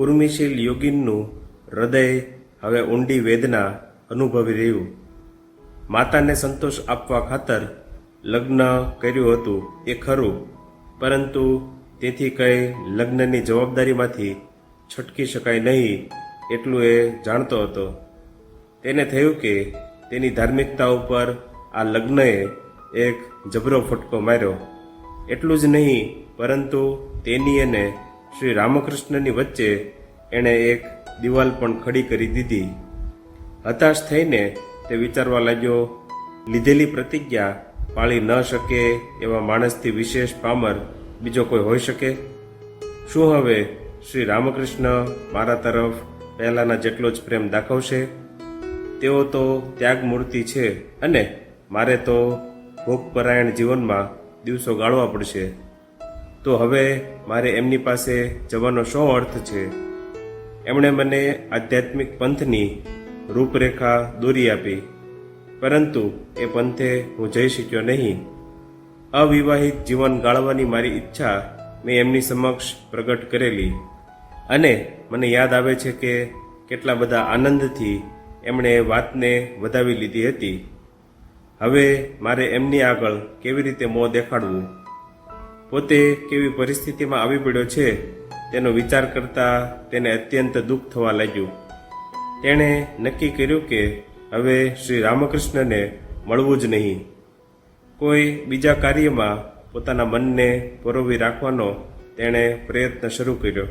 ઉર્મિશીલ યોગીનનું હૃદય હવે ઊંડી વેદના અનુભવી રહ્યું. માતાને સંતોષ આપવા ખાતર લગ્ન કર્યું હતું એ ખરું, પરંતુ તેથી કંઈ લગ્નની જવાબદારીમાંથી છટકી શકાય નહીં એટલું એ જાણતો હતો. તેને થયું કે તેની ધાર્મિકતા ઉપર આ લગ્નએ એક જબરો ફટકો માર્યો. એટલું જ નહીં, પરંતુ તેની અને શ્રી રામકૃષ્ણની વચ્ચે એણે એક દિવાલ પણ ખડી કરી દીધી. હતાશ થઈને તે વિચારવા લાગ્યો, લીધેલી પ્રતિજ્ઞા પાળી ન શકે એવા માણસથી વિશેષ પામર બીજો કોઈ હોઈ શકે? શું હવે શ્રી રામકૃષ્ણ મારા તરફ પહેલાંના જેટલો જ પ્રેમ દાખવશે? તેઓ તો ત્યાગ મૂર્તિ છે અને મારે તો ભોગપરાયણ જીવનમાં દિવસો ગાળવા પડશે. તો હવે મારે એમની પાસે જવાનો શો અર્થ છે? એમણે મને આધ્યાત્મિક પંથની રૂપરેખા દોરી આપી, પરંતુ એ પંથે હું જઈ શક્યો નહીં. અવિવાહિત જીવન ગાળવાની મારી ઈચ્છા મેં એમની સમક્ષ પ્રગટ કરેલી. અને મને યાદ આવે છે કે કેટલા બધા આનંદથી એમણે વાતને વધાવી લીધી હતી. હવે મારે એમની આગળ કેવી રીતે મોં દેખાડવું? પોતે કેવી પરિસ્થિતિમાં આવી પડ્યો છે તેનો વિચાર કરતા તેને અત્યંત દુઃખ થવા લાગ્યું. તેણે નક્કી કર્યું કે હવે શ્રી રામકૃષ્ણને મળવું જ નહીં. કોઈ બીજા કાર્યમાં પોતાના મનને પરોવી રાખવાનો તેણે પ્રયત્ન શરૂ કર્યો.